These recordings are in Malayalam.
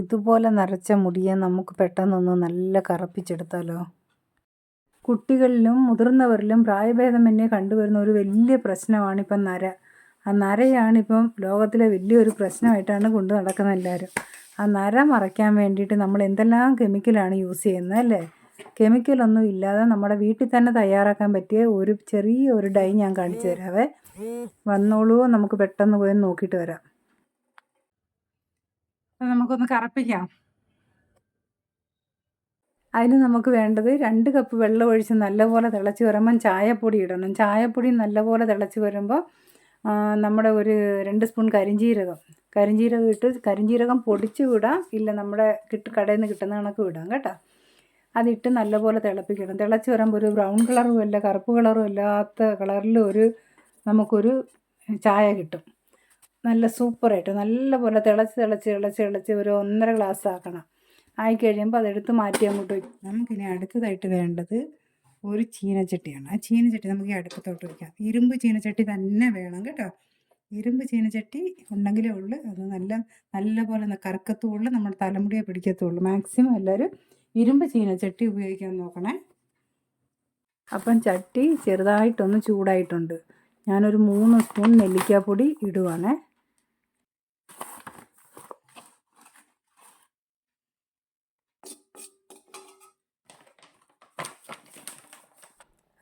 ഇതുപോലെ നരച്ച മുടിയെ നമുക്ക് പെട്ടെന്നൊന്ന് നല്ല കറപ്പിച്ചെടുത്താലോ? കുട്ടികളിലും മുതിർന്നവരിലും പ്രായഭേദമന്യേ കണ്ടുവരുന്ന ഒരു വലിയ പ്രശ്നമാണ് ഇപ്പം നര. ആ നരയാണിപ്പം ലോകത്തിലെ വലിയൊരു പ്രശ്നമായിട്ടാണ് കൊണ്ടു നടക്കുന്നത് എല്ലാവരും. ആ നര മറയ്ക്കാൻ വേണ്ടിയിട്ട് നമ്മൾ എന്തെല്ലാം കെമിക്കലാണ് യൂസ് ചെയ്യുന്നത് അല്ലേ? കെമിക്കലൊന്നും ഇല്ലാതെ നമ്മുടെ വീട്ടിൽ തന്നെ തയ്യാറാക്കാൻ പറ്റിയ ഒരു ചെറിയ ഒരു ഡൈ ഞാൻ കാണിച്ചു തരാവേ. വന്നോളൂ നമുക്ക് പെട്ടെന്ന് പോയി നോക്കിയിട്ട് വരാം. നമുക്കൊന്ന് കറപ്പിക്കാം. അതിന് നമുക്ക് വേണ്ടത് രണ്ട് കപ്പ് വെള്ളം ഒഴിച്ച് നല്ലപോലെ തിളച്ച് വരുമ്പം ചായപ്പൊടി ഇടണം. ചായപ്പൊടി നല്ലപോലെ തിളച്ച് വരുമ്പോൾ നമ്മുടെ ഒരു രണ്ട് സ്പൂൺ കരിഞ്ജീരകം കരിഞ്ജീരകം ഇട്ട് കരിഞ്ജീരകം പൊടിച്ച് വിടാം. ഇല്ല നമ്മുടെ കിട്ട് കടയിൽ നിന്ന് കിട്ടുന്ന കണക്ക് വിടാം കേട്ടോ. അതിട്ട് നല്ലപോലെ തിളപ്പിക്കണം. തിളച്ച് വരുമ്പോൾ ഒരു ബ്രൗൺ കളറും അല്ല കറുപ്പ് കളറും അല്ലാത്ത കളറിൽ ഒരു നമുക്കൊരു ചായ കിട്ടും. നല്ല സൂപ്പറായിട്ട് നല്ല പോലെ തിളച്ച് തിളച്ച് തിളച്ച് തിളച്ച് ഒരു ഒന്നര ഗ്ലാസ് ആക്കണം. ആയി കഴിയുമ്പോൾ അതെടുത്ത് മാറ്റി അങ്ങോട്ട് വയ്ക്കും നമുക്കിനി അടുത്തതായിട്ട് വേണ്ടത് ഒരു ചീനച്ചട്ടിയാണ്. ആ ചീനച്ചട്ടി നമുക്ക് ഈ അടുപ്പത്തോട്ട് വയ്ക്കാം ഇരുമ്പ് ചീനച്ചട്ടി തന്നെ വേണം കേട്ടോ. ഇരുമ്പ് ചീനച്ചട്ടി ഉണ്ടെങ്കിലേ ഉള്ളൂ. അത് നല്ല നല്ല പോലെ കറക്കത്തുള്ളൂ. നമ്മുടെ തലമുടിയെ പിടിക്കത്തുള്ളൂ. മാക്സിമം എല്ലാവരും ഇരുമ്പ് ചീനച്ചട്ടി ഉപയോഗിക്കാൻ നോക്കണേ. അപ്പം ചട്ടി ചെറുതായിട്ടൊന്ന് ചൂടായിട്ടുണ്ട്. ഞാനൊരു മൂന്ന് സ്പൂൺ നെല്ലിക്കാപ്പൊടി ഇടുവാണേ.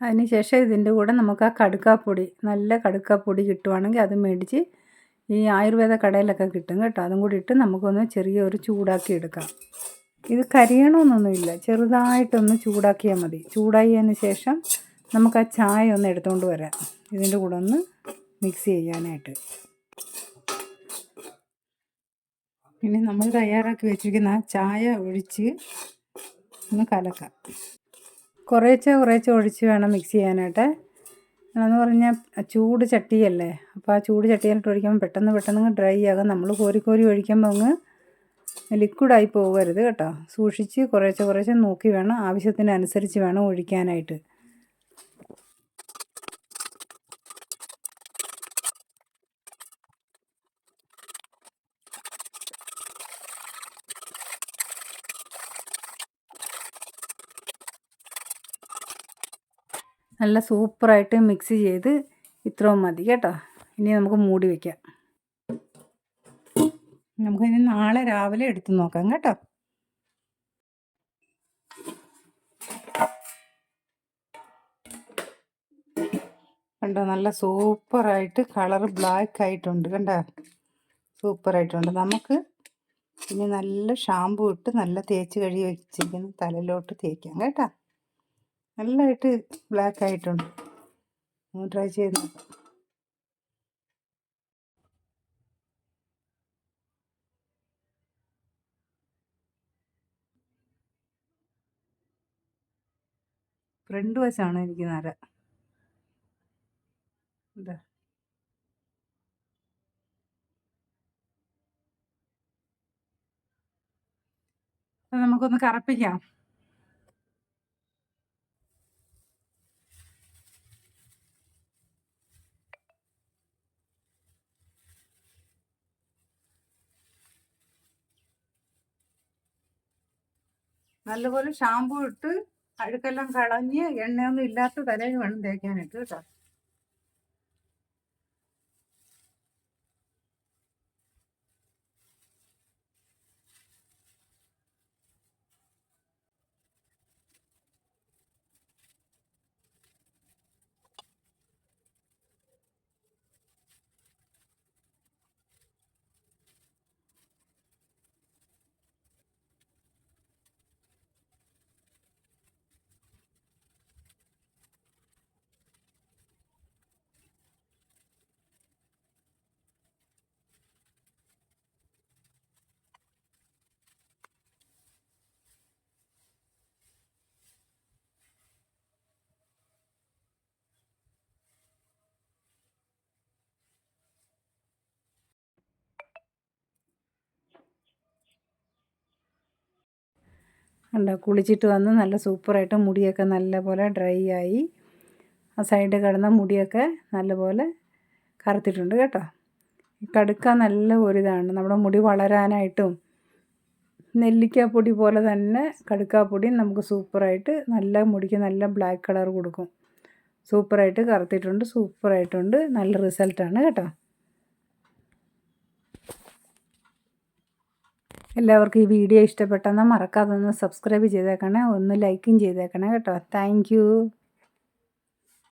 അതിനുശേഷം ഇതിന്റെ കൂടെ നമുക്ക് ആ കടുക്കാപ്പൊടി നല്ല കടുക്കാപ്പൊടി കിട്ടുവാണെങ്കിൽ അത് മേടിച്ച് ഈ ആയുർവേദ കടയിലൊക്കെ കിട്ടും കേട്ടോ. അതും കൂടി ഇട്ട് നമുക്കൊന്ന് ചെറിയൊരു ചൂടാക്കി എടുക്കാം. ഇത് കരിയണമെന്നൊന്നുമില്ല ചെറുതായിട്ടൊന്ന് ചൂടാക്കിയാൽ മതി. ചൂടായതിന് ശേഷം നമുക്ക് ആ ചായ ഒന്ന് എടുത്തുകൊണ്ട് വരാം. ഇതിന്റെ കൂടെ ഒന്ന് മിക്സ് ചെയ്യാനായിട്ട്. ഇനി നമ്മൾ തയ്യാറാക്കി വെച്ചിരിക്കുന്ന ആ ചായ ഒഴിച്ച് ഒന്ന് കലക്കാം. കുറേശ്ശെ കുറേച്ചെ ഒഴിച്ച് വേണം മിക്സ് ചെയ്യാനായിട്ട്. എന്ന് പറഞ്ഞാൽ ചൂട് ചട്ടിയല്ലേ? അപ്പോൾ ആ ചൂട് ചട്ടിയിലിട്ട് ഒഴിക്കുമ്പോൾ പെട്ടെന്ന് പെട്ടെന്ന് ഡ്രൈ ആകും. നമ്മൾ കോരി കോരി ഒഴിക്കുമ്പോൾ അങ്ങ് ലിക്വിഡായി പോകരുത് കേട്ടോ. സൂക്ഷിച്ച് കുറേശ്ശെ കുറേശ്ശെ നോക്കി വേണം. ആവശ്യത്തിനനുസരിച്ച് വേണം ഒഴിക്കാനായിട്ട്. നല്ല സൂപ്പറായിട്ട് മിക്സ് ചെയ്ത് ഇത്രയും മതി കേട്ടോ. ഇനി നമുക്ക് മൂടി വയ്ക്കാം നമുക്കിനി നാളെ രാവിലെ എടുത്ത് നോക്കാം കേട്ടോ. കണ്ടോ നല്ല സൂപ്പറായിട്ട് കളർ ബ്ലാക്ക് ആയിട്ടുണ്ട് കണ്ടോ? സൂപ്പറായിട്ടുണ്ട്. നമുക്ക് ഇനി നല്ല ഷാമ്പു ഇട്ട് നല്ല തേച്ച് കഴുകി വെച്ചിരിക്കുന്ന തലയിലോട്ട് തേക്കാം കേട്ടോ. നല്ലതായിട്ട് ബ്ലാക്ക് ആയിട്ടുണ്ട്. ഒന്ന് ട്രൈ ചെയ്ത് ഫ്രണ്ട് വശമാണ് എനിക്ക് നര. എന്താ നമുക്കൊന്ന് കറപ്പിക്കാം. നല്ലപോലെ ഷാമ്പു ഇട്ട് അഴുക്കെല്ലാം കളഞ്ഞ് എണ്ണയൊന്നും ഇല്ലാത്ത തലയിൽ വേണം തേക്കാനായിട്ട് കേട്ടോ. കണ്ടോ? കുളിച്ചിട്ട് വന്ന് നല്ല സൂപ്പറായിട്ട് മുടിയൊക്കെ നല്ലപോലെ ഡ്രൈ ആയി. ആ സൈഡിൽ കിടന്ന മുടിയൊക്കെ നല്ലപോലെ കറുത്തിട്ടുണ്ട് കേട്ടോ. കടുക്ക നല്ല ഒരിതാണ്. നമ്മുടെ മുടി വളരാനായിട്ടും നെല്ലിക്കാപ്പൊടി പോലെ തന്നെ കടുക്കാപ്പൊടി നമുക്ക് സൂപ്പറായിട്ട് നല്ല മുടിക്ക് നല്ല ബ്ലാക്ക് കളർ കൊടുക്കും. സൂപ്പറായിട്ട് കറുത്തിട്ടുണ്ട് സൂപ്പറായിട്ടുണ്ട്. നല്ല റിസൾട്ടാണ് കേട്ടോ. എല്ലാവർക്കും ഈ വീഡിയോ ഇഷ്ടപ്പെട്ടെന്നാൽ മറക്കാതെ ഒന്ന് സബ്സ്ക്രൈബ് ചെയ്തേക്കണേ. ഒന്ന് ലൈക്കും ചെയ്തേക്കണേ കേട്ടോ. താങ്ക്